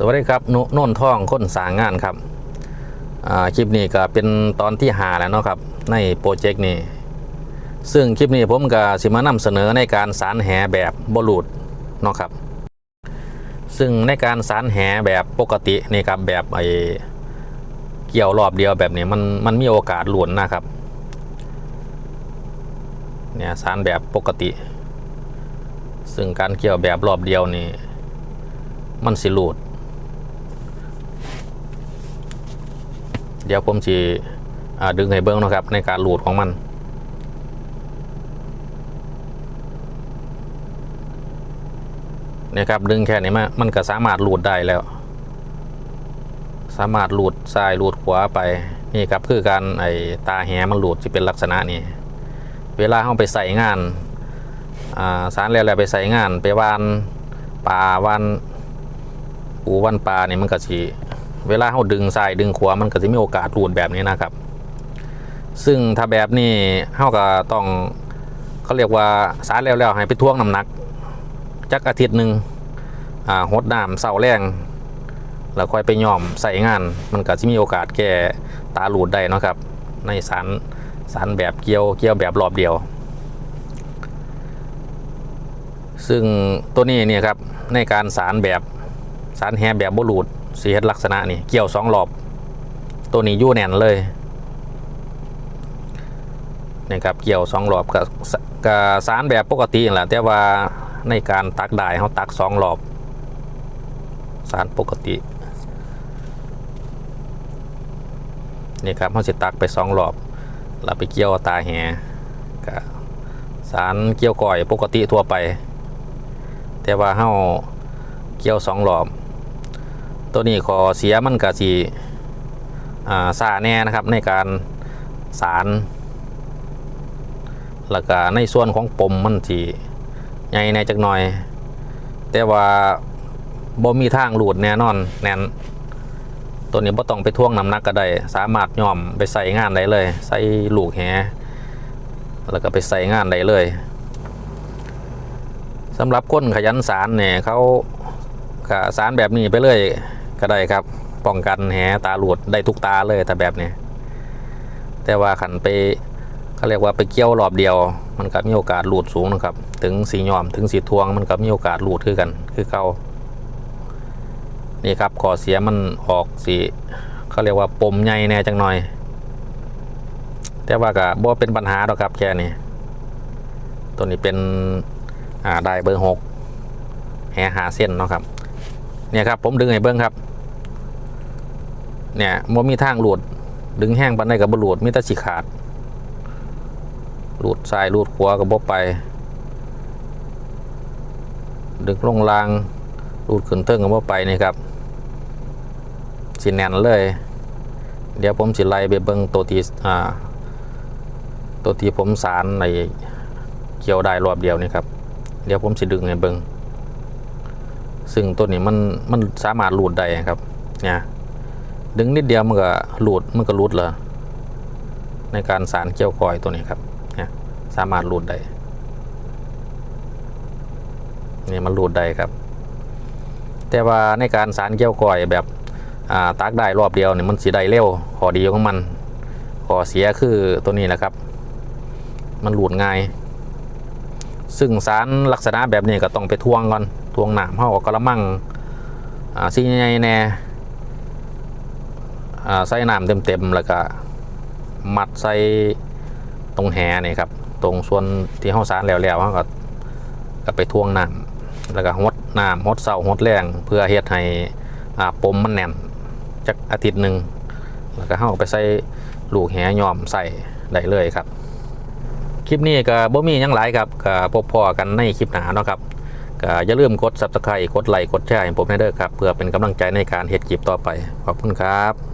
สวัสดีครับนุโน่นท่องค้นสร้างงานครับคลิปนี้ก็เป็นตอนที่หาแล้วเนาะครับในโปรเจกต์นี้ ซึ่งคลิปนี้ผมก็สิมานำเสนอในการสารแหแบบบอลูดเนาะครับ ซึ่งในการสารแหแบบปกตินี่ครับแบบไอเกี่ยวรอบเดียวแบบนี้มันมันมีโอกาสหลุนนะครับเนี่ยสารแบบปกติ ซึ่งการเกี่ยวแบบรอบเดียวนี่มันสิหลุด เดี๋ยวผมจะดึงให้เบิ้งนะครับ ในการหลุดของมันเนี่ยครับดึงแค่นี้มามันก็สามารถหลุดได้แล้ว สามารถหลุดซ้ายหลุดขวาไปนี่ครับคือการไอ้ตาแหมันหลุดจะเป็นลักษณะนี้เวลาเราไปใส่งานาสารแล้วแล้วไปใส่งานไปวานปลาวานปูวานปลาเนี่ยมันก็สิ เวลาเราดึงซ้ายดึงขวามันก็จะมีโอกาสหลุดแบบนี้นะครับ ซึ่งถ้าแบบนี้เราก็ต้องเขาเรียกว่าสารแล้วแล้วให้ไปท่วงน้ำหนักจักอาทิตย์หนึ่งหดน้ำเสาแรงแล้วค่อยไปย่อมใส่งาน มันก็จะมีโอกาสแก่ตาหลุดได้นะครับ ในสารสารแบบเกี่ยวเกี่ยวแบบรอบเดียว ซึ่งตัวนี้เนี่ยครับในการสารแบบสารแฮแบบบรูด เฮ็ดลักษณะนี่เกี่ยวสองรอบตัวนี้ยู่แน่นเลยนี่ครับเกี่ยวสองรอบกับกับสารแบบปกติแหละแต่ว่าในการตักได้เขาตักสองรอบ สารปกตินี่ครับเขาจะตักไปสองรอบแล้วไปเกี่ยวตาแหกับสารเกี่ยวก่อยปกติทั่วไป แต่ว่าเขาเกี่ยวสองรอบ ตัวนี้ขอเสียมันก็สีอ่าแน่นะครับในการสารแล้วก็ในส่วนของปมมันสีใหญ่แน่จักหน่อย แต่ว่าบ่มีทางหลุดแน่นอนแน่นตัวนี้บ่ต้องไปท่วงน้ำหนักก็ได้สามารถย่อมไปใส่งานได้เลย ใส่ลูกแหแล้วก็ไปใส่งานได้เลยสำหรับคนขยันสารเนี่ยเขาสารแบบนี้ไปเลย ก็ได้ครับ ป้องกันแหตาหลุดได้ทุกตาเลยแต่แบบนี้แต่ว่าขันไปเขาเรียกว่าไปเกี่ยวรอบเดียว มันก็มีโอกาสหลุดสูงนะครับ ถึงสีย่อมถึงสีทวงมันก็มีโอกาสหลุดคือกันคือเก่านี่ครับขอเสียมันออกสีเขาเรียกว่าปมใหญ่แน่จังหน่อย แต่ว่าก็บ่เป็นปัญหาหรอกครับแค่นี้ตัวนี้เป็นอ่าได้เบอร์หกแหหาเส้นเนาะครับเนี่ยครับผมดึงให้เบิ้งครับ เนี่ยมันมีทางหลุดดึงแห้งปันไดกับบหลุดมีแต่สิขาดหลุดซ้ายหลุดขวากับบไป ดึงลงลางหลุดขึ้นเทิงกับบไปนี่ครับสิแนนเลย เดี๋ยวผมสิไล่ไปเบิ้งตัวที่อ่าตัวที่ผมสารในเกี่ยวได้รอบเดียวนี่ครับ เดี๋ยวผมสิดึงให้เบิ้งซึ่งตัวนี้มันมันสามารถหลุดได้ครับเนี่ย ดึงนิดเดียวมันก็หลุดมันก็หลุดเลยในการสารเกี่ยวคอยตัวนี้ครับเนี่ยสามารถหลุดได้นี่มันหลุดได้ครับ แต่ว่าในการสารเกี่ยวคอยแบบาตักได้รอบเดียวเนี่ยมันสีได้เร็วขอดีของมันขอเสียคือตัวนี้แหละครับ มันหลุดง่าย ซึ่งสารลักษณะแบบนี้ก็ต้องไปทวงก่อนทวงหนามเข้ากับกระมังอ่าซีใหญ่แน่ ใส่น้ำเต็มๆแล้วก็มัดใส่ตรงแหนี่ครับ ตรงส่วนที่เข้าสารแล้วๆเขาก็ก็ไปทวงน้ำแล้วก็หดน้ำหดเสาหดแรงเพื่อเฮ็ดให้ปมมันแน่นจักอาทิตย์หนึ่งแล้วก็เข้าไปใส่ลูกแหยอมใส่ได้เลยครับ คลิปนี้ก็บ่มียังหลายครับก็พบพอกันในคลิปหนาเนาะครับก็อย่าลืมกด Subscribe กดไลค์กดแชร์ให้ผมให้เด้อครับ เพื่อเป็นกำลังใจในการเฮ็ดคลิปต่อไป ขอบคุณครับ